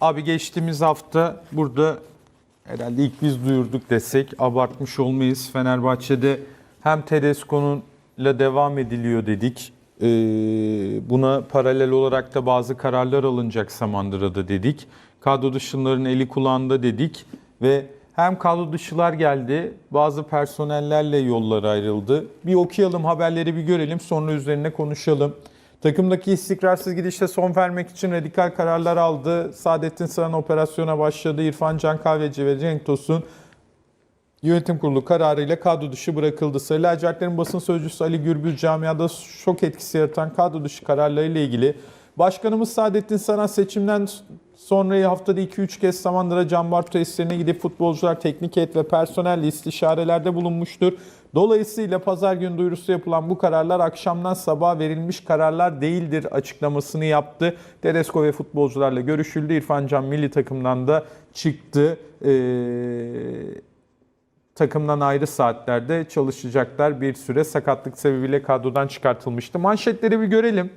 Abi geçtiğimiz hafta burada herhalde ilk biz duyurduk desek abartmış olmayız. Fenerbahçe'de hem Tedesco'nun devam ediliyor dedik. Ee, buna paralel olarak da bazı kararlar alınacak Samandıra'da dedik. Kadro dışıların eli kulağında dedik ve hem kadro dışılar geldi, bazı personellerle yollar ayrıldı. Bir okuyalım haberleri bir görelim sonra üzerine konuşalım. Takımdaki istikrarsız gidişte son vermek için radikal kararlar aldı. Saadettin Saran operasyona başladı. İrfan Can Kahveci ve Cenk Tosun Yönetim kurulu kararıyla kadro dışı bırakıldı. Sarı lacivertlerin basın sözcüsü Ali Gürbüz camiada şok etkisi yaratan kadro dışı kararlarıyla ilgili Başkanımız Saadettin Saran seçimden sonra haftada 2-3 kez Samandıra Can Bartu tesislerine gidip futbolcular, teknik heyet ve personelle istişarelerde bulunmuştur. Dolayısıyla pazar günü duyurusu yapılan bu kararlar akşamdan sabaha verilmiş kararlar değildir açıklamasını yaptı. Tedesco ve futbolcularla görüşüldü. İrfan Can milli takımdan da çıktı. Ee, takımdan ayrı saatlerde çalışacaklar. Bir süre sakatlık sebebiyle kadrodan çıkartılmıştı. Manşetleri bir görelim.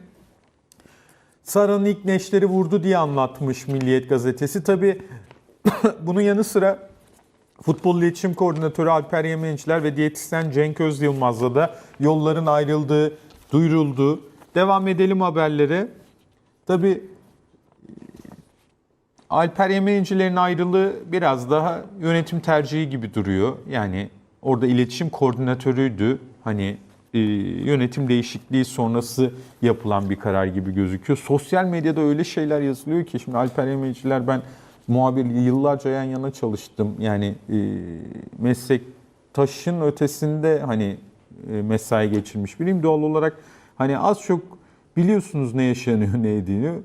Sara'nın ilk neşteri vurdu diye anlatmış Milliyet gazetesi. Tabi bunun yanı sıra Futbol İletişim Koordinatörü Alper Yemenciler ve diyetisyen Cenk Öz Yılmaz'la da yolların ayrıldığı duyuruldu. Devam edelim haberlere. Tabi Alper Yemencilerin ayrılığı biraz daha yönetim tercihi gibi duruyor. Yani orada iletişim koordinatörüydü. Hani e, yönetim değişikliği sonrası yapılan bir karar gibi gözüküyor. Sosyal medyada öyle şeyler yazılıyor ki şimdi Alper Yemenciler ben muhabir yıllarca yan yana çalıştım. Yani e, meslektaşın ötesinde hani e, mesai geçirmiş biriyim. Doğal olarak hani az çok biliyorsunuz ne yaşanıyor ne ediliyor.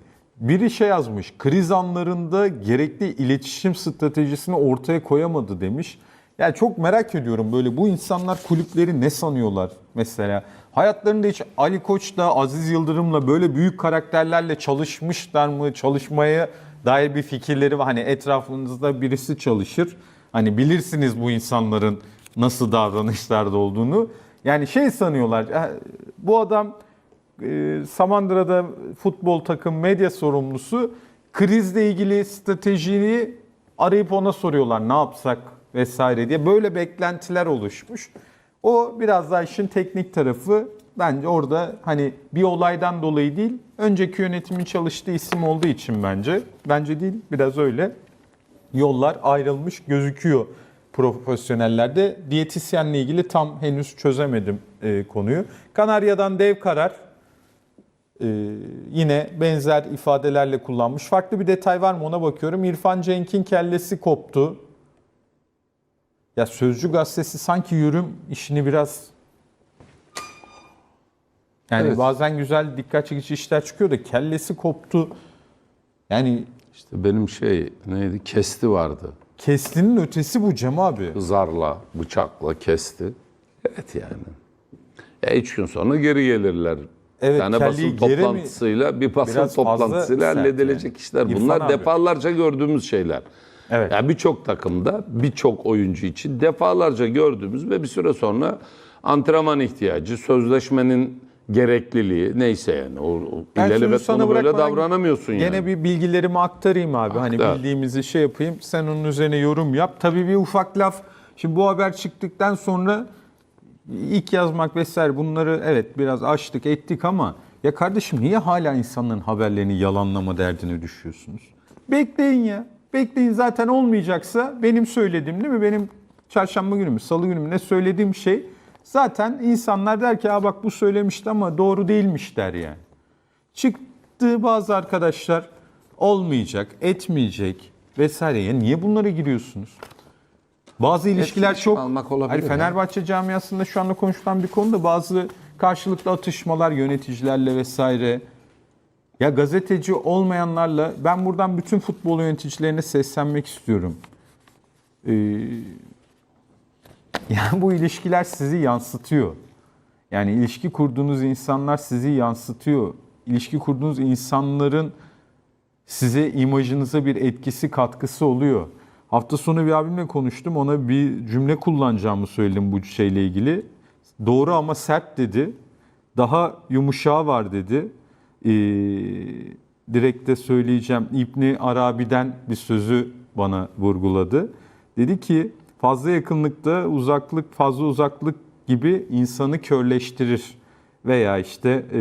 Biri şey yazmış, kriz anlarında gerekli iletişim stratejisini ortaya koyamadı demiş. Yani çok merak ediyorum böyle bu insanlar kulüpleri ne sanıyorlar mesela? Hayatlarında hiç Ali Koç'la, Aziz Yıldırım'la böyle büyük karakterlerle çalışmışlar mı? Çalışmaya dair bir fikirleri var. Hani etrafınızda birisi çalışır. Hani bilirsiniz bu insanların nasıl davranışlarda olduğunu. Yani şey sanıyorlar, "Ha, bu adam e, Samandıra'da futbol takım medya sorumlusu krizle ilgili stratejiyi arayıp ona soruyorlar ne yapsak vesaire diye. Böyle beklentiler oluşmuş. O biraz daha işin teknik tarafı. Bence orada hani bir olaydan dolayı değil, önceki yönetimin çalıştığı isim olduğu için bence. Bence değil, biraz öyle. Yollar ayrılmış gözüküyor profesyonellerde. Diyetisyenle ilgili tam henüz çözemedim e, konuyu. Kanarya'dan dev karar. Ee, yine benzer ifadelerle kullanmış. Farklı bir detay var mı ona bakıyorum. İrfan Cenk'in kellesi koptu. Ya Sözcü gazetesi sanki yürüm işini biraz yani Evet. bazen güzel dikkat çekici işler çıkıyor da kellesi koptu. Yani İşte benim şey neydi kesti vardı. kestinin ötesi bu Cem abi. Zarla, bıçakla kesti. Evet yani. Ya üç gün sonra geri gelirler. Evet, yani basın geri mi- toplantısıyla bir basın Biraz toplantısıyla halledilecek yani. işler. İrfan Bunlar abi. defalarca gördüğümüz şeyler. Evet. Yani birçok takımda, birçok oyuncu için defalarca gördüğümüz ve bir süre sonra antrenman ihtiyacı, sözleşmenin gerekliliği neyse yani. O, o Ben ilelebet sana böyle davranamıyorsun Gene yani. bir bilgilerimi aktarayım abi. Hani Aktar. bildiğimizi şey yapayım. Sen onun üzerine yorum yap. Tabii bir ufak laf. Şimdi bu haber çıktıktan sonra ilk yazmak vesaire bunları evet biraz açtık ettik ama ya kardeşim niye hala insanların haberlerini yalanlama derdine düşüyorsunuz? Bekleyin ya. Bekleyin zaten olmayacaksa benim söylediğim değil mi? Benim çarşamba günü mü, salı günü mü ne söylediğim şey zaten insanlar der ki Aa bak bu söylemişti ama doğru değilmiş der yani. Çıktı bazı arkadaşlar olmayacak, etmeyecek vesaire. Ya niye bunlara giriyorsunuz? Bazı ilişkiler Etkileşim çok... almak olabilir Hayır, ya. Fenerbahçe camiasında şu anda konuşulan bir konuda bazı karşılıklı atışmalar yöneticilerle vesaire. Ya gazeteci olmayanlarla ben buradan bütün futbol yöneticilerine seslenmek istiyorum. Ee, yani bu ilişkiler sizi yansıtıyor. Yani ilişki kurduğunuz insanlar sizi yansıtıyor. İlişki kurduğunuz insanların size imajınıza bir etkisi, katkısı oluyor. Hafta sonu bir abimle konuştum. Ona bir cümle kullanacağımı söyledim bu şeyle ilgili. Doğru ama sert dedi. Daha yumuşağı var dedi. Ee, direkt de söyleyeceğim. İbni Arabi'den bir sözü bana vurguladı. Dedi ki fazla yakınlıkta uzaklık fazla uzaklık gibi insanı körleştirir. Veya işte e,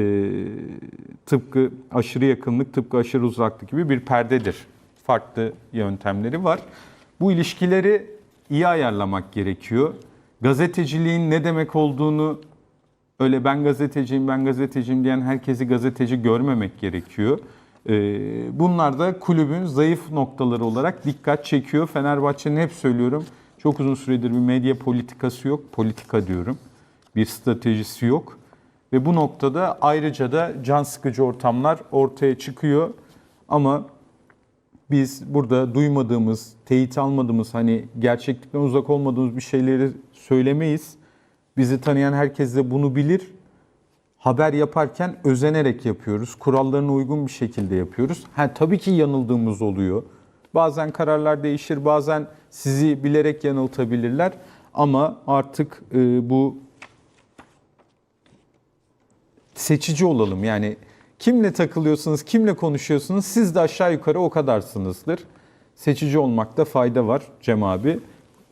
tıpkı aşırı yakınlık tıpkı aşırı uzaklık gibi bir perdedir. Farklı yöntemleri var. Bu ilişkileri iyi ayarlamak gerekiyor. Gazeteciliğin ne demek olduğunu öyle ben gazeteciyim ben gazeteciyim diyen herkesi gazeteci görmemek gerekiyor. Ee, Bunlar da kulübün zayıf noktaları olarak dikkat çekiyor. Fenerbahçe'nin hep söylüyorum çok uzun süredir bir medya politikası yok. Politika diyorum. Bir stratejisi yok. Ve bu noktada ayrıca da can sıkıcı ortamlar ortaya çıkıyor. Ama biz burada duymadığımız, teyit almadığımız, hani gerçeklikten uzak olmadığımız bir şeyleri söylemeyiz. Bizi tanıyan herkes de bunu bilir. Haber yaparken özenerek yapıyoruz. Kurallarına uygun bir şekilde yapıyoruz. Ha, tabii ki yanıldığımız oluyor. Bazen kararlar değişir, bazen sizi bilerek yanıltabilirler. Ama artık e, bu seçici olalım. Yani kimle takılıyorsunuz, kimle konuşuyorsunuz siz de aşağı yukarı o kadarsınızdır. Seçici olmakta fayda var Cem abi.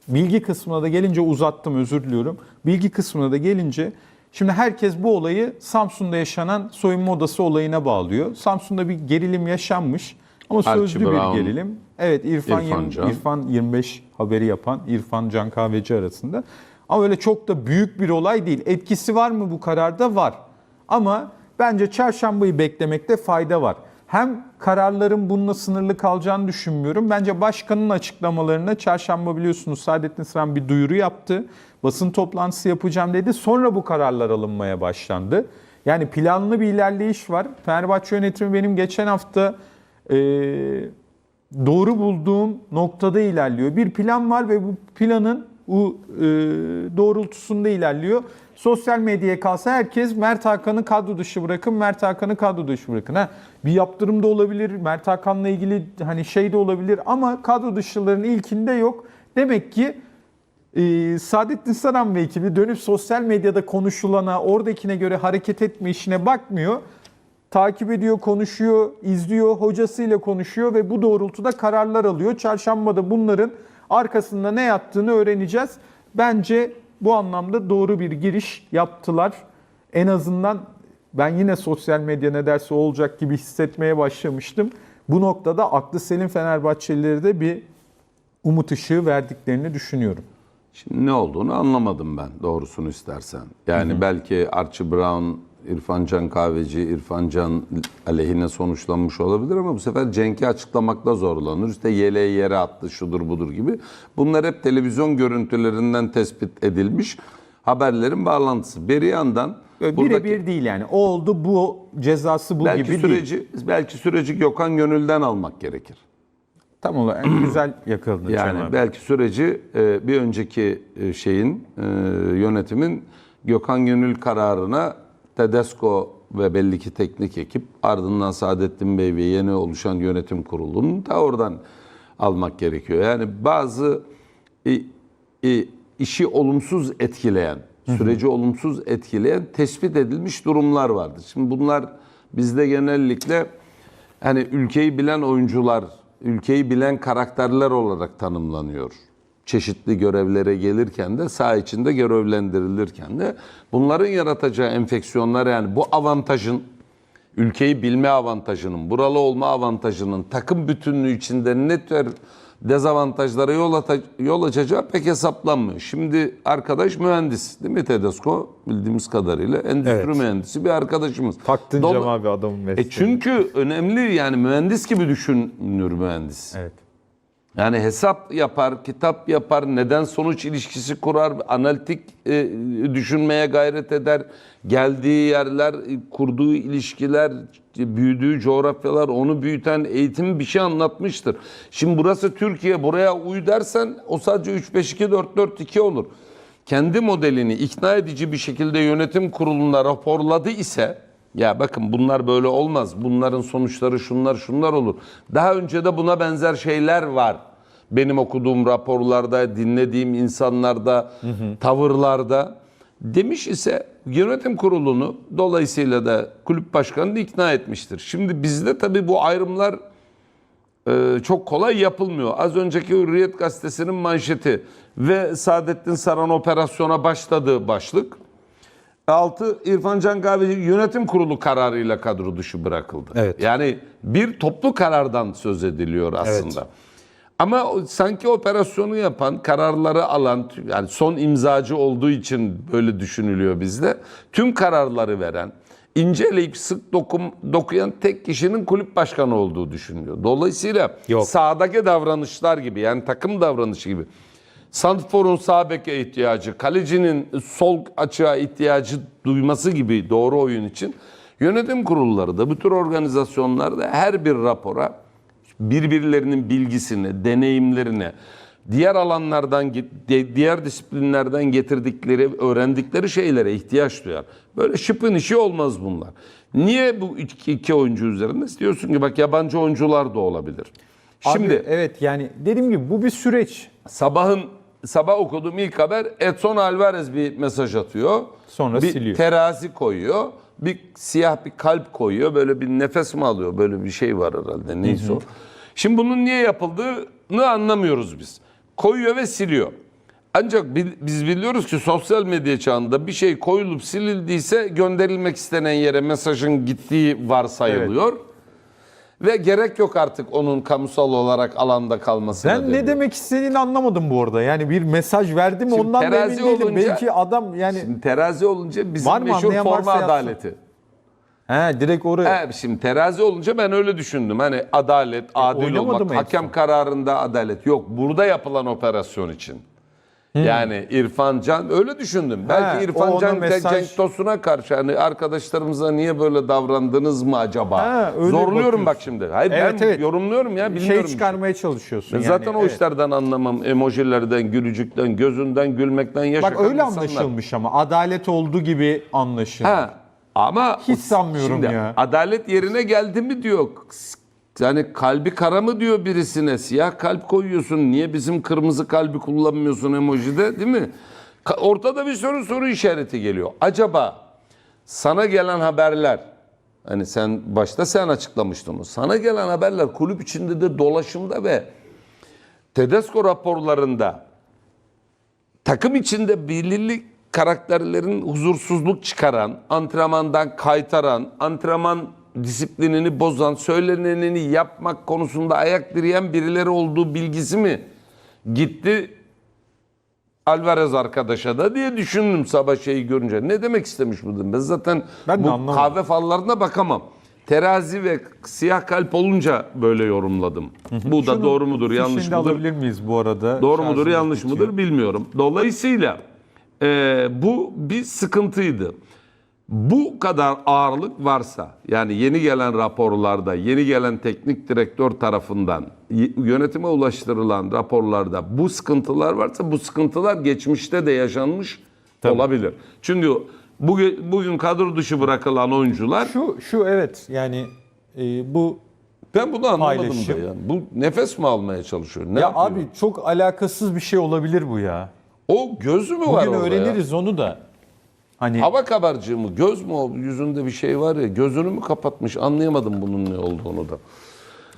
Bilgi kısmına da gelince uzattım özür diliyorum. Bilgi kısmına da gelince şimdi herkes bu olayı Samsun'da yaşanan soyunma odası olayına bağlıyor. Samsun'da bir gerilim yaşanmış ama sözlü Brown, bir gerilim. Evet İrfan, İrfan yirmi- Can. İrfan 25 haberi yapan İrfan Can Kahveci arasında. Ama öyle çok da büyük bir olay değil. Etkisi var mı bu kararda? Var. Ama bence çarşambayı beklemekte fayda var. Hem kararların bununla sınırlı kalacağını düşünmüyorum. Bence başkanın açıklamalarına çarşamba biliyorsunuz Saadettin Saran bir duyuru yaptı. Basın toplantısı yapacağım dedi. Sonra bu kararlar alınmaya başlandı. Yani planlı bir ilerleyiş var. Fenerbahçe yönetimi benim geçen hafta e, doğru bulduğum noktada ilerliyor. Bir plan var ve bu planın bu e, doğrultusunda ilerliyor. Sosyal medyaya kalsa herkes Mert Hakan'ı kadro dışı bırakın, Mert Hakan'ı kadro dışı bırakın. Ha, bir yaptırım da olabilir, Mert Hakan'la ilgili hani şey de olabilir ama kadro dışıların ilkinde yok. Demek ki e, Saadettin Saran ve ekibi dönüp sosyal medyada konuşulana, oradakine göre hareket etme işine bakmıyor. Takip ediyor, konuşuyor, izliyor, hocasıyla konuşuyor ve bu doğrultuda kararlar alıyor. Çarşambada bunların arkasında ne yattığını öğreneceğiz. Bence bu anlamda doğru bir giriş yaptılar. En azından ben yine sosyal medya ne derse olacak gibi hissetmeye başlamıştım. Bu noktada aklı selim Fenerbahçelileri de bir umut ışığı verdiklerini düşünüyorum. Şimdi ne olduğunu anlamadım ben doğrusunu istersen. Yani belki Archie Brown, İrfan Can Kahveci, İrfan Can aleyhine sonuçlanmış olabilir ama bu sefer Cenk'i açıklamakta zorlanır. İşte yeleği yere attı şudur budur gibi. Bunlar hep televizyon görüntülerinden tespit edilmiş haberlerin bağlantısı. Bir yandan Birebir değil yani. O oldu bu cezası bu belki gibi değil. süreci belki süreci Gökhan Gönül'den almak gerekir. Tam olarak güzel yakaladın Yani abi. belki süreci e, bir önceki e, şeyin e, yönetimin Gökhan Gönül kararına Tedesco ve belli ki teknik ekip ardından Saadettin Bey ve yeni oluşan yönetim kurulunun da oradan almak gerekiyor. Yani bazı e, e, işi olumsuz etkileyen, süreci olumsuz etkileyen tespit edilmiş durumlar vardır. Şimdi bunlar bizde genellikle hani ülkeyi bilen oyuncular, ülkeyi bilen karakterler olarak tanımlanıyor. Çeşitli görevlere gelirken de saha içinde görevlendirilirken de bunların yaratacağı enfeksiyonlar yani bu avantajın ülkeyi bilme avantajının, buralı olma avantajının takım bütünlüğü içinde ne tür dezavantajlara yol, ata- yol açacağı pek hesaplanmıyor. Şimdi arkadaş mühendis değil mi Tedesco bildiğimiz kadarıyla endüstri Evet. mühendisi bir arkadaşımız. Taktın Cem abi adamın E mesleğini. çünkü önemli yani mühendis gibi düşünür mühendis. Evet. Yani hesap yapar, kitap yapar, neden sonuç ilişkisi kurar, analitik e, düşünmeye gayret eder. Geldiği yerler, e, kurduğu ilişkiler, büyüdüğü coğrafyalar, onu büyüten eğitim bir şey anlatmıştır. Şimdi burası Türkiye, buraya uy dersen o sadece 3-5-2, 4-4-2 olur. Kendi modelini ikna edici bir şekilde yönetim kuruluna raporladı ise ya bakın bunlar böyle olmaz. Bunların sonuçları şunlar şunlar olur. Daha önce de buna benzer şeyler var. Benim okuduğum raporlarda, dinlediğim insanlarda, tavırlarda demiş ise yönetim kurulunu dolayısıyla da kulüp başkanını ikna etmiştir. Şimdi bizde tabii bu ayrımlar e, çok kolay yapılmıyor. Az önceki Hürriyet gazetesinin manşeti ve Saadettin Saran operasyona başladığı başlık. Altı İrfan Can Kahveci yönetim kurulu kararıyla kadro dışı bırakıldı. Evet. Yani bir toplu karardan söz ediliyor aslında. Ama o- sanki operasyonu yapan, kararları alan, yani son imzacı olduğu için böyle düşünülüyor bizde. Tüm kararları veren, inceleyip sık dokum, dokuyan tek kişinin kulüp başkanı olduğu düşünülüyor. Dolayısıyla Yok. sahadaki davranışlar gibi yani takım davranışı gibi. Santfor'un sağ beke ihtiyacı, kalecinin sol açığa ihtiyacı duyması gibi doğru oyun için yönetim kurulları da bu tür organizasyonlarda her bir rapora birbirlerinin bilgisini, deneyimlerini, diğer alanlardan, diğer disiplinlerden getirdikleri, öğrendikleri şeylere ihtiyaç duyar. Böyle şıpın işi olmaz bunlar. Niye bu iki, iki oyuncu üzerinde? Diyorsun ki bak yabancı oyuncular da olabilir. Şimdi Abi, evet yani dediğim gibi bu bir süreç. Sabahın sabah okuduğum ilk haber Edson Alvarez bir mesaj atıyor. Sonra bir siliyor. terazi koyuyor. Bir siyah bir kalp koyuyor. Böyle bir nefes mi alıyor? Böyle bir şey var herhalde. Neyse o. Şimdi bunun niye yapıldığını anlamıyoruz biz. Koyuyor ve siliyor. Ancak bi- biz biliyoruz ki sosyal medya çağında bir şey koyulup silindiyse gönderilmek istenen yere mesajın gittiği varsayılıyor. Ve gerek yok artık onun kamusal olarak alanda kalmasına. Ben ne deniyor. demek istediğini anlamadım bu arada. Yani bir mesaj verdim Şimdi ondan da emin değilim. olunca- Belki adam yani Şimdi terazi olunca bizim Var mı meşhur forma varsa yapsın. adaleti. he, direkt oraya. Evet, şimdi terazi olunca ben öyle düşündüm. Hani adalet, adil E, olmak, hakem kararında adalet. Yok burada yapılan operasyon için. Yani İrfan Can öyle düşündüm. Belki o İrfan Can mesaj- Cenk Tosun'a karşı hani arkadaşlarımıza niye böyle davrandınız mı acaba? Ha, öyle Zorluyorum bakıyorsun. bak şimdi. Hayır Evet, ben evet. yorumluyorum ya bir bilmiyorum. şey bir çıkarmaya çalışıyorsun. Ben yani. zaten o Evet. işlerden anlamam. Emojilerden, gülücükten, gözünden, gülmekten yaşayan Bak öyle insanlar. anlaşılmış ama adalet olduğu gibi anlaşılmış. Ha. Ama Hiç sanmıyorum şimdi ya. Adalet yerine geldi mi diyor. Yani kalbi kara mı diyor birisine. Siyah kalp koyuyorsun. Niye bizim kırmızı kalbi kullanmıyorsun emojide değil mi? Ortada bir soru soru işareti geliyor. Acaba sana gelen haberler hani sen başta sen açıklamıştın onu. Sana gelen haberler kulüp içinde de dolaşımda ve Tedesco raporlarında takım içinde belirli karakterlerin huzursuzluk çıkaran, antrenmandan kaytaran, antrenman disiplinini bozan, söyleneneni yapmak konusunda ayak direyen birileri olduğu bilgisi mi gitti Alvarez arkadaşa da diye düşündüm sabah şeyi görünce. Ne demek istemiş bu dedim. Ben zaten Ben bu anlamadım. kahve fallarına bakamam. Terazi ve siyah kalp olunca böyle yorumladım. Bu da Şunu doğru mudur, yanlış fişini de mıdır? alabilir miyiz bu arada? Doğru mudur, yanlış bitiyor. mıdır bilmiyorum. Dolayısıyla e, bu bir sıkıntıydı. Bu kadar ağırlık varsa, yani yeni gelen raporlarda, yeni gelen teknik direktör tarafından yönetime ulaştırılan raporlarda bu sıkıntılar varsa bu sıkıntılar geçmişte de yaşanmış olabilir. Çünkü bugün, bugün kadro dışı bırakılan oyuncular Şu şu evet yani e, bu ben bunu anlamadım Paylaşım. da yani. Bu nefes mi almaya çalışıyor? Ne ya yapıyor? abi çok alakasız bir şey olabilir bu ya. o gözü mü var Bugün orada ya? öğreniriz onu da. Hani Hava kabarcığı mı? Göz mü o? Yüzünde bir şey var ya. Gözünü mü kapatmış? Anlayamadım bunun ne olduğunu da.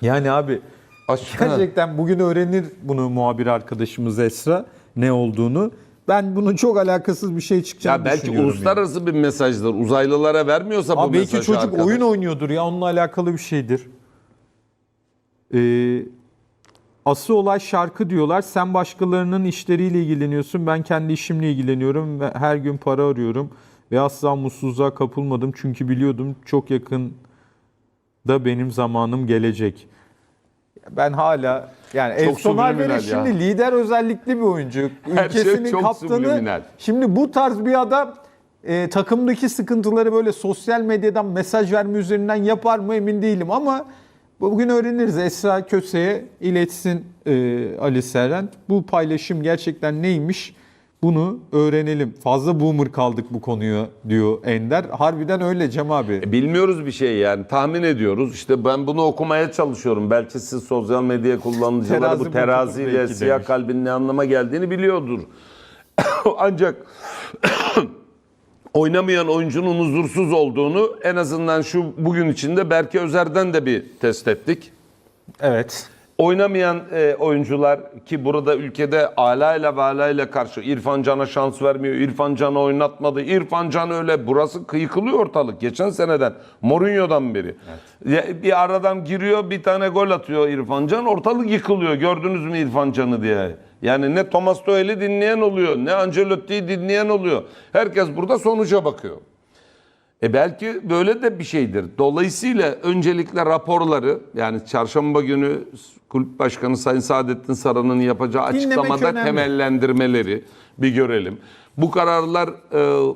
yani abi Aşkına. gerçekten bugün öğrenir bunu muhabir arkadaşımız Esra ne olduğunu. Ben bunun çok alakasız bir şey çıkacağını Ya belki uluslararası bir mesajdır. Uzaylılara vermiyorsa bu Abi belki mesajı çocuk arkadaş. oyun oynuyordur ya onunla alakalı bir şeydir. Ee, asıl olay şarkı diyorlar. Sen başkalarının işleriyle ilgileniyorsun. Ben kendi işimle ilgileniyorum ve her gün para arıyorum. Ve asla mutsuzluğa kapılmadım. Çünkü biliyordum çok yakın da benim zamanım gelecek. Ben hala yani Çok Edson subliminal Alvarez ya. şimdi lider özellikli bir oyuncu. Her şey Ülkesinin çok kaptanı. subliminal. Şimdi bu tarz bir adam e, takımdaki sıkıntıları böyle sosyal medyadan mesaj verme üzerinden yapar mı emin değilim ama bugün öğreniriz. Esra Köse'ye iletsin e, Ali Seren. Bu paylaşım gerçekten neymiş? Bunu öğrenelim. Fazla boomer kaldık bu konuya diyor Ender. Harbiden öyle Cem abi. E, Bilmiyoruz bir şey yani. Tahmin ediyoruz. İşte ben bunu okumaya çalışıyorum. Belki siz sosyal medya kullanıcıları Terazi bu teraziyle belki siyah demiş. kalbin ne anlama geldiğini biliyordur. Ancak oynamayan oyuncunun huzursuz olduğunu en azından şu bugün içinde Berke Özer'den de bir test ettik. Evet. Oynamayan e, oyuncular ki burada ülkede alayla ve alayla karşı İrfan Can'a şans vermiyor. İrfan Can'ı oynatmadı. İrfan Can öyle burası kıyıkılıyor ortalık. Geçen seneden Mourinho'dan beri. Ya, bir aradan giriyor bir tane gol atıyor İrfan Can. Ortalık yıkılıyor. Gördünüz mü İrfan Can'ı diye. Yani ne Thomas Tuchel'i dinleyen oluyor ne Ancelotti'yi dinleyen oluyor. Herkes burada sonuca bakıyor. E belki böyle de bir şeydir. Dolayısıyla öncelikle raporları yani çarşamba günü kulüp başkanı Sayın Saadettin Saran'ın yapacağı Dinlemek açıklamada önemli. temellendirmeleri bir görelim. Bu kararlar e,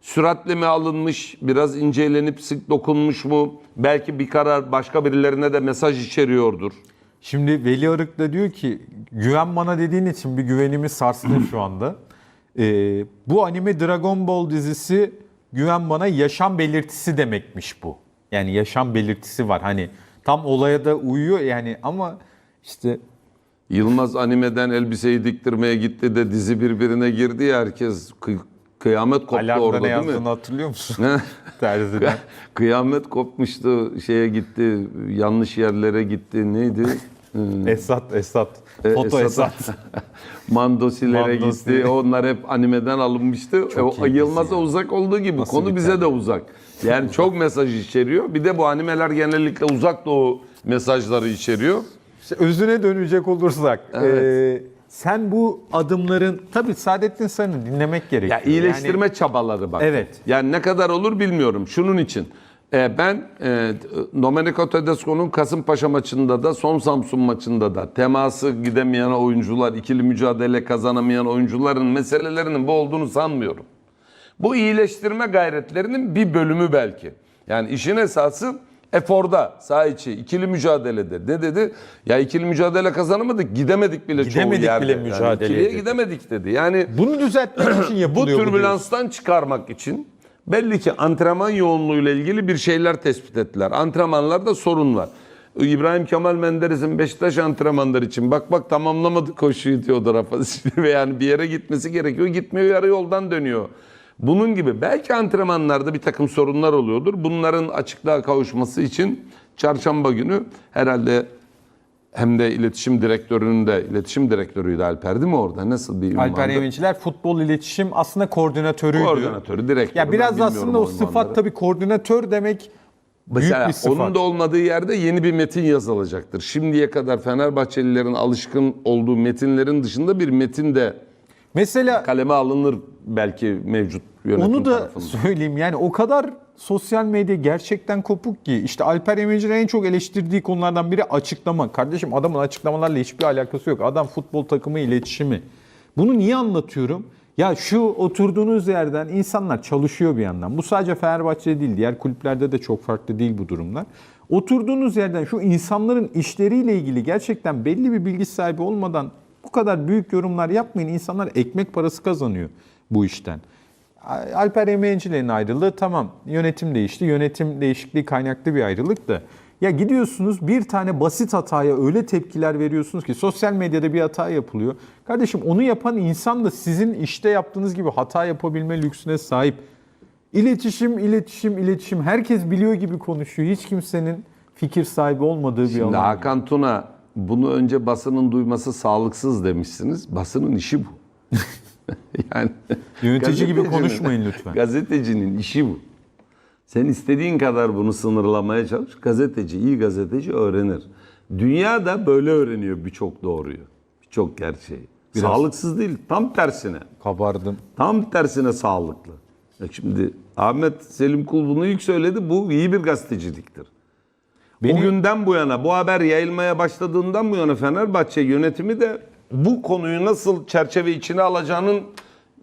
süratle mi alınmış, biraz incelenip sık dokunmuş mu? Belki bir karar başka birilerine de mesaj içeriyordur. Şimdi Veli Arık da diyor ki güven bana dediğin için bir güvenimi sarstı şu anda. Ee, bu anime Dragon Ball dizisi güven bana yaşam belirtisi demekmiş bu. Yani yaşam belirtisi var. Hani tam olaya da uyuyor yani ama işte Yılmaz animeden elbiseyi diktirmeye gitti de dizi birbirine girdi ya herkes kı- kıyamet koptu alarmda orada ne değil yazdığını mi? hatırlıyor musun? Terziden. Kıyamet kopmuştu şeye gitti yanlış yerlere gitti neydi? Esat, Esat. E, Foto Esat- Esat. Mandosilere gitti. Onlar hep animeden alınmıştı. Çok o, iyi Yılmaz'a dizi ya. uzak olduğu gibi Nasıl konu bize de uzak. Yani çok mesaj içeriyor. Bir de bu animeler genellikle uzak doğu mesajları içeriyor. İşte özüne dönecek olursak. Evet. e, sen bu adımların tabii Saadettin Sarı'nı dinlemek gerekiyor. Ya iyileştirme çabaları bak. Evet. Yani ne kadar olur bilmiyorum. Şunun için. E, ben e, Domenico Tedesco'nun Kasımpaşa maçında da son Samsun maçında da teması gidemeyen oyuncular, ikili mücadele kazanamayan oyuncuların meselelerinin bu olduğunu sanmıyorum. Bu iyileştirme gayretlerinin bir bölümü belki. Yani işin esası eforda, saha içi, ikili mücadelede. Ne dedi? Ya ikili mücadele kazanamadık, gidemedik bile Gidemedik çoğu yerde. bile Yani mücadeleye ikiliye dedi. gidemedik dedi. Yani Bunu düzeltmek için yapılıyor bu, türbülanstan çıkarmak için belli ki antrenman yoğunluğuyla ilgili bir şeyler tespit ettiler. Antrenmanlarda sorun var. İbrahim Kemal Menderes'in Beşiktaş antrenmanları için bak bak tamamlamadı koşuyu diyor o tarafa. Ve yani bir yere gitmesi gerekiyor. Gitmiyor yarı yoldan dönüyor. Bunun gibi belki antrenmanlarda bir takım sorunlar oluyordur. Bunların açıklığa kavuşması için çarşamba günü herhalde hem de iletişim direktörünün de iletişim direktörüydü Alper değil mi orada? Nasıl bir Alper ünvandı? Yemenciler futbol iletişim aslında koordinatörüydü. Koordinatörü, direktörü. Ya biraz aslında o sıfat ünvanları. tabii koordinatör demek Mesela büyük bir sıfat. onun da olmadığı yerde yeni bir metin yazılacaktır. Şimdiye kadar Fenerbahçelilerin alışkın olduğu metinlerin dışında bir metin de Mesela kaleme alınır belki mevcut yönetim onu da tarafından. söyleyeyim yani o kadar sosyal medya gerçekten kopuk ki işte Alper Yemenci'nin en çok eleştirdiği konulardan biri açıklama. Kardeşim adamın açıklamalarla hiçbir alakası yok. Adam futbol takımı iletişimi. Bunu niye anlatıyorum? Ya şu oturduğunuz yerden insanlar çalışıyor bir yandan. Bu sadece Fenerbahçe değil, diğer kulüplerde de çok farklı değil bu durumlar. Oturduğunuz yerden şu insanların işleriyle ilgili gerçekten belli bir bilgi sahibi olmadan bu kadar büyük yorumlar yapmayın. İnsanlar ekmek parası kazanıyor bu işten. Alper Yemeğincilerin ayrılığı tamam yönetim değişti. Yönetim değişikliği kaynaklı bir ayrılık da. Ya gidiyorsunuz bir tane basit hataya öyle tepkiler veriyorsunuz ki sosyal medyada bir hata yapılıyor. Kardeşim onu yapan insan da sizin işte yaptığınız gibi hata yapabilme lüksüne sahip. İletişim, iletişim, iletişim. Herkes biliyor gibi konuşuyor. Hiç kimsenin fikir sahibi olmadığı bir Şimdi alan. Hakan Tuna bunu önce basının duyması sağlıksız demişsiniz. Basının işi bu. yani Yönetici gibi konuşmayın lütfen. Gazetecinin işi bu. Sen istediğin kadar bunu sınırlamaya çalış. Gazeteci, iyi gazeteci öğrenir. Dünya da böyle öğreniyor birçok doğruyu. Birçok gerçeği. Sağlıksız değil, tam tersine. Kabardım. Tam tersine sağlıklı. Ya şimdi Ahmet Selim Kul bunu ilk söyledi. Bu iyi bir gazeteciliktir. Beni- O günden bu yana, bu haber yayılmaya başladığından bu yana Fenerbahçe yönetimi de bu konuyu nasıl çerçeve içine alacağının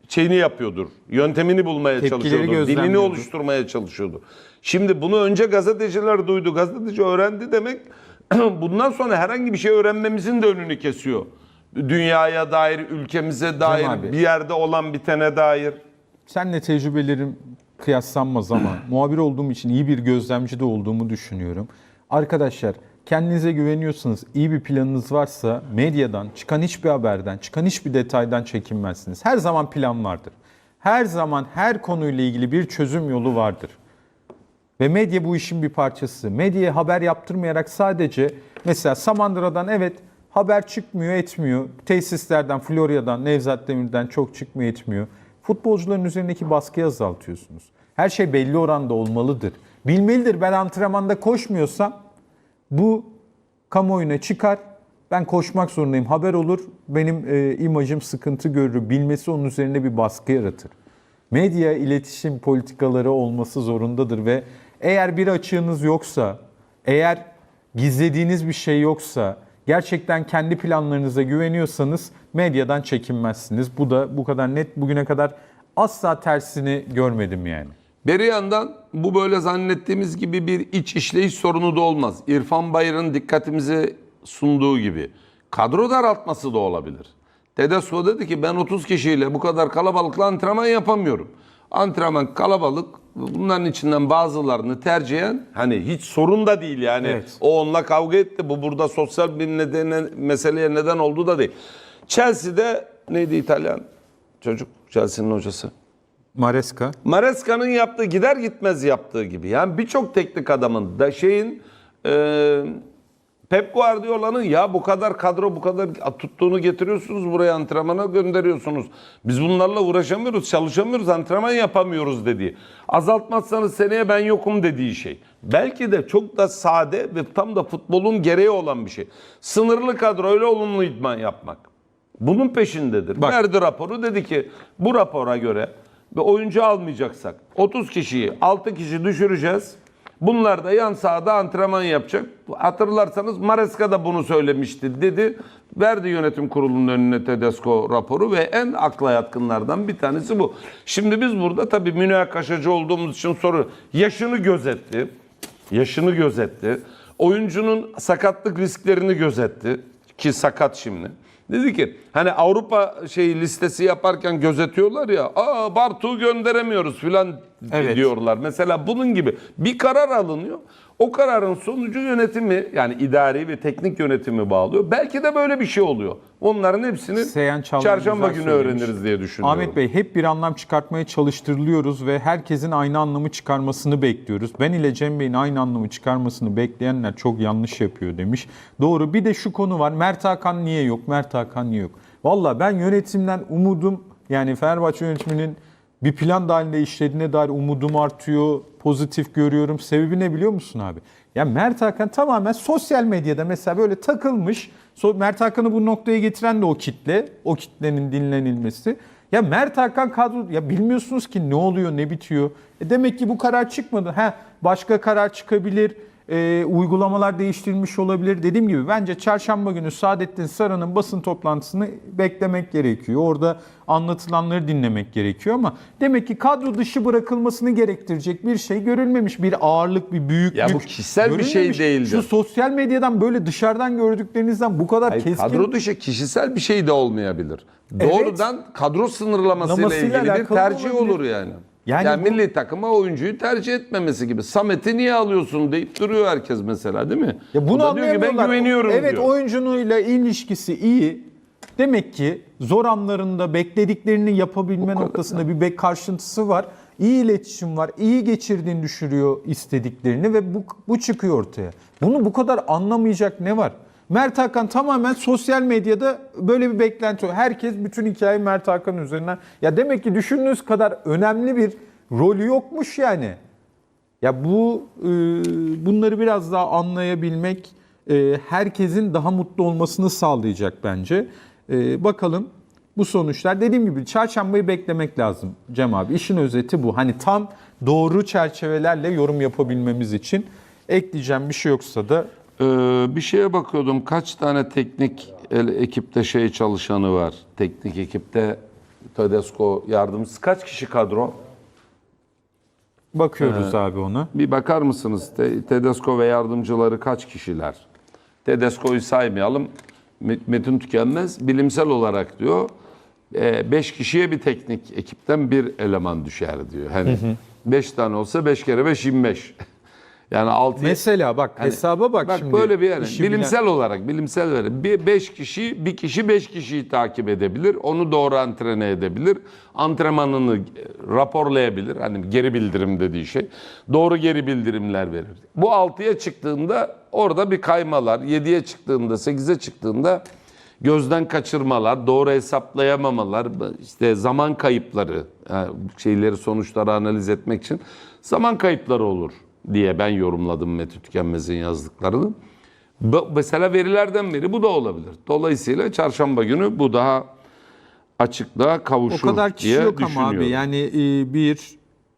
şeyini yapıyordur. Yöntemini bulmaya Tepkileri çalışıyordu. Dilini oluşturmaya çalışıyordu. Şimdi bunu önce gazeteciler duydu. Gazeteci öğrendi demek bundan sonra herhangi bir şey öğrenmemizin de önünü kesiyor. Dünyaya dair, ülkemize dair, abi. bir yerde olan bitene dair. Senle tecrübelerim kıyaslanmaz ama muhabir olduğum için iyi bir gözlemci de olduğumu düşünüyorum. Arkadaşlar kendinize güveniyorsanız, iyi bir planınız varsa medyadan, çıkan hiçbir haberden, çıkan hiçbir detaydan çekinmezsiniz. Her zaman plan vardır. Her zaman her konuyla ilgili bir çözüm yolu vardır. Ve medya bu işin bir parçası. Medyaya haber yaptırmayarak sadece mesela Samandıra'dan evet haber çıkmıyor etmiyor. Tesislerden, Florya'dan, Nevzat Demir'den çok çıkmıyor etmiyor. Futbolcuların üzerindeki baskıyı azaltıyorsunuz. Her şey belli oranda olmalıdır. Bilmelidir ben antrenmanda koşmuyorsam bu kamuoyuna çıkar. Ben koşmak zorundayım. Haber olur. Benim e, imajım sıkıntı görür. Bilmesi onun üzerinde bir baskı yaratır. Medya iletişim politikaları olması zorundadır ve eğer bir açığınız yoksa, eğer gizlediğiniz bir şey yoksa, gerçekten kendi planlarınıza güveniyorsanız medyadan çekinmezsiniz. Bu da bu kadar net bugüne kadar asla tersini görmedim yani. Bir yandan bu böyle zannettiğimiz gibi bir iç işleyiş sorunu da olmaz. İrfan Bayır'ın dikkatimize sunduğu gibi. Kadro daraltması da olabilir. Tedesco dedi ki ben 30 kişiyle bu kadar kalabalıkla antrenman yapamıyorum. Antrenman kalabalık bunların içinden bazılarını tercihen hani hiç sorun da değil yani. Evet. O onunla kavga etti. Bu burada sosyal bir nedene, meseleye neden oldu da değil. Chelsea'de neydi İtalyan çocuk Chelsea'nin hocası? Maresca. Maresca'nın yaptığı gider gitmez yaptığı gibi. Yani birçok teknik adamın da şeyin e, Pep Guardiola'nın ya bu kadar kadro bu kadar tuttuğunu getiriyorsunuz buraya antrenmana gönderiyorsunuz. Biz bunlarla uğraşamıyoruz, çalışamıyoruz, antrenman yapamıyoruz dediği. Azaltmazsanız seneye ben yokum dediği şey. Belki de çok da sade ve tam da futbolun gereği olan bir şey. Sınırlı kadroyla olumlu idman yapmak. Bunun peşindedir. Bak. Verdi raporu dedi ki bu rapora göre ve oyuncu almayacaksak 30 kişiyi 6 kişi düşüreceğiz. Bunlar da yan sahada antrenman yapacak. Hatırlarsanız Maresca da bunu söylemişti dedi. Verdi yönetim kurulunun önüne Tedesco raporu ve en akla yatkınlardan bir tanesi bu. Şimdi biz burada tabii münakaşacı olduğumuz için soru yaşını gözetti. Yaşını gözetti. Oyuncunun sakatlık risklerini gözetti ki sakat şimdi. Dedi ki hani Avrupa şey listesi yaparken gözetiyorlar ya. Aa Bartu'yu gönderemiyoruz filan Evet. diyorlar. Mesela bunun gibi bir karar alınıyor. O kararın sonucu yönetimi yani idari ve teknik yönetimi bağlıyor. Belki de böyle bir şey oluyor. Onların hepsini Seyhan çarşamba günü söylemiş. öğreniriz diye düşünüyorum. Ahmet Bey hep bir anlam çıkartmaya çalıştırılıyoruz ve herkesin aynı anlamı çıkarmasını bekliyoruz. Ben ile Cem Bey'in aynı anlamı çıkarmasını bekleyenler çok yanlış yapıyor demiş. Doğru bir de şu konu var. Mert Hakan niye yok? Mert Hakan niye yok? Valla ben yönetimden umudum yani Fenerbahçe yönetiminin bir plan dahilinde işlediğine dair umudum artıyor. Pozitif görüyorum. Sebebi ne biliyor musun abi? Ya Mert Hakan tamamen sosyal medyada mesela böyle takılmış. Mert Hakan'ı bu noktaya getiren de o kitle. O kitlenin dinlenilmesi. Ya Mert Hakan kadro ya bilmiyorsunuz ki ne oluyor ne bitiyor. E demek ki bu karar çıkmadı. Ha başka karar çıkabilir. E, uygulamalar değiştirilmiş olabilir. Dediğim gibi bence çarşamba günü Saadettin Saran'ın basın toplantısını beklemek gerekiyor. Orada anlatılanları dinlemek gerekiyor ama demek ki kadro dışı bırakılmasını gerektirecek bir şey görülmemiş. Bir ağırlık, bir büyüklük. Ya bu kişisel bir şey değildir. Şu sosyal medyadan böyle dışarıdan gördüklerinizden bu kadar Hayır, keskin kadro dışı kişisel bir şey de olmayabilir. Doğrudan kadro sınırlamasıyla Lamasıyla ilgili bir tercih olabilir. olur yani. Yani Yani, bu- milli takıma oyuncuyu tercih etmemesi gibi. Samet'i niye alıyorsun deyip duruyor herkes mesela değil mi? Ya bunu O da diyor ki ben güveniyorum evet, diyor. oyuncunuyla ilişkisi iyi. Demek ki zor anlarında beklediklerini yapabilme noktasında bir bek karşıntısı var. İyi iletişim var. iyi geçirdiğini düşürüyor istediklerini ve bu, bu çıkıyor ortaya. Bunu bu kadar anlamayacak ne var? Mert Hakan tamamen sosyal medyada böyle bir beklenti var. Herkes bütün hikayeyi Mert Hakan üzerinden. Ya demek ki düşündüğünüz kadar önemli bir rolü yokmuş yani. Ya bu e, bunları biraz daha anlayabilmek e, herkesin daha mutlu olmasını sağlayacak bence. E, bakalım bu sonuçlar dediğim gibi çarşambayı beklemek lazım Cem abi. İşin özeti bu. Hani tam doğru çerçevelerle yorum yapabilmemiz için ekleyeceğim bir şey yoksa da Ee, bir şeye bakıyordum. Kaç tane teknik ekipte şey çalışanı var? Teknik ekipte Tedesco yardımcısı. Kaç kişi kadro? bakıyoruz abi ona. Bir bakar mısınız? Te- Tedesco ve yardımcıları kaç kişiler? Tedesco'yu saymayalım. Me- Metin Tükenmez bilimsel olarak diyor 5 kişiye bir teknik ekipten bir eleman düşer diyor. Hani 5 tane olsa 5 kere 5 25. Yani 6 Mesela bak hesaba bak, Bak şimdi. böyle bir yani bilimsel bilen- olarak bilimsel veri. Bir 5 kişi bir kişi 5 kişiyi takip edebilir. Onu doğru antrene edebilir. Antrenmanını e, raporlayabilir. Hani geri bildirim dediği şey. Doğru geri bildirimler verir. Bu 6'ya çıktığında orada bir kaymalar, 7'ye çıktığında, 8'e çıktığında gözden kaçırmalar, doğru hesaplayamamalar, işte zaman kayıpları, yani şeyleri sonuçları analiz etmek için zaman kayıpları olur diye ben yorumladım Mete Tükenmez'in yazdıklarını. Bu- Mesela verilerden biri bu da olabilir. Dolayısıyla çarşamba günü bu daha açıklığa O kavuşur kadar kişi diye yok ama abi. Yani e, bir,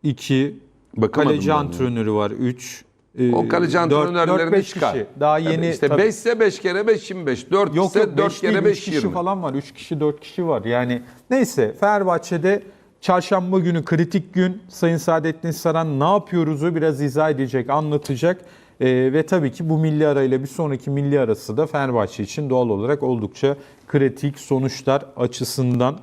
iki, Bakamadım kaleci antrenörü var. Üç, e, O kaleci dört- antrenörleri dört, de beş çıkar. kişi. Daha yeni. işte tabii. 5 ise 5 kere 5 25. 4 Yok ise yok 4 5 değil kere 3 5 kişi 20. falan var. 3 kişi 4 kişi var. Yani neyse Fenerbahçe'de çarşamba günü kritik gün Sayın Saadettin Saran ne yapıyoruzu biraz izah edecek, anlatacak. Ee, ve tabii ki bu milli arayla bir sonraki milli arası da Fenerbahçe için doğal olarak oldukça kritik sonuçlar açısından